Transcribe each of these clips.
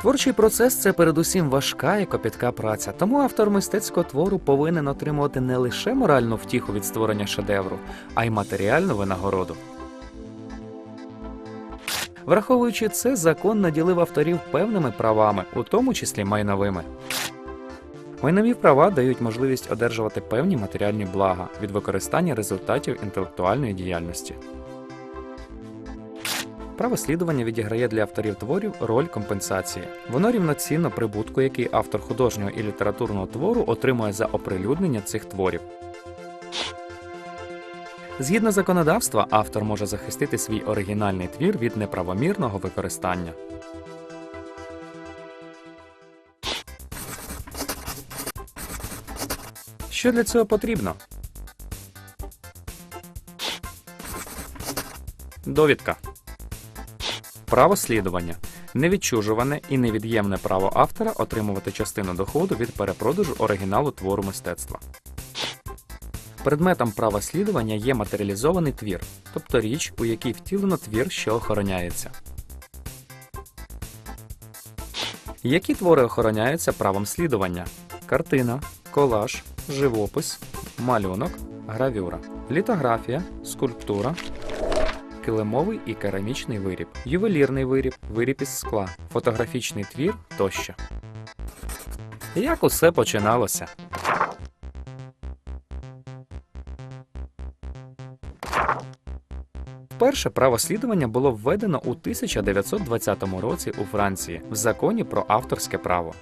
Творчий процес це передусім важка і копітка праця, тому автор мистецького твору повинен отримувати не лише моральну втіху від створення шедевру, а й матеріальну винагороду. Враховуючи це, закон наділив авторів певними правами, у тому числі майновими. Майнові права дають можливість одержувати певні матеріальні блага від використання результатів інтелектуальної діяльності. Право слідування відіграє для авторів творів роль компенсації. Воно рівноцінно прибутку, який автор художнього і літературного твору отримує за оприлюднення цих творів. Згідно законодавства, автор може захистити свій оригінальний твір від неправомірного використання. Що для цього потрібно? Довідка. Право слідування. Невідчужуване і невід'ємне право автора отримувати частину доходу від перепродажу оригіналу твору мистецтва. Предметом права слідування є матеріалізований твір, тобто річ, у якій втілено твір, що охороняється. Які твори охороняються правом слідування? Картина, колаж, живопис, малюнок, гравюра, літографія, скульптура, килимовий і керамічний виріб, ювелірний виріб, виріб із скла, фотографічний твір тощо. Як усе починалося? Перше право слідування було введено у 1920 році у Франції в законі про авторське право.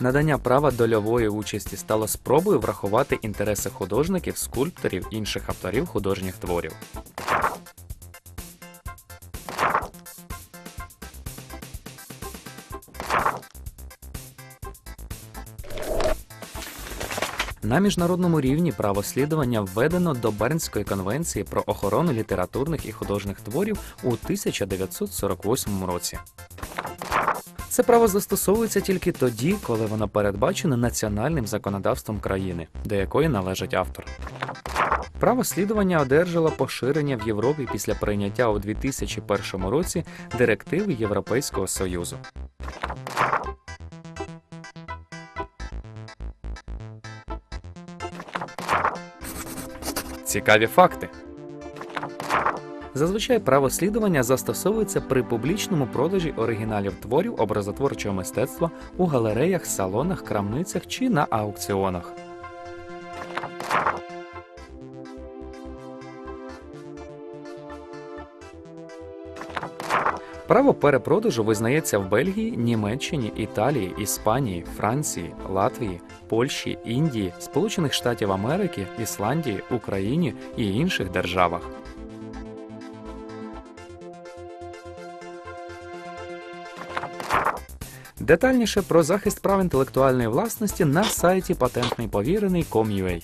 Надання права дольової участі стало спробою врахувати інтереси художників, скульпторів інших авторів художніх творів. На міжнародному рівні право слідування введено до Бернської конвенції про охорону літературних і художніх творів у 1948 році. Це право застосовується тільки тоді, коли воно передбачено національним законодавством країни, до якої належить автор. Право слідування одержало поширення в Європі після прийняття у 2001 році директиви Європейського Союзу. Цікаві факти. Зазвичай право слідування застосовується при публічному продажі оригіналів творів образотворчого мистецтва у галереях, салонах, крамницях чи на аукціонах. Право перепродажу визнається в Бельгії, Німеччині, Італії, Іспанії, Франції, Латвії, Польщі, Індії, Сполучених Штатів Америки, Ісландії, Україні і інших державах. Детальніше про захист прав інтелектуальної власності на сайті patentнийповірений.com.ua.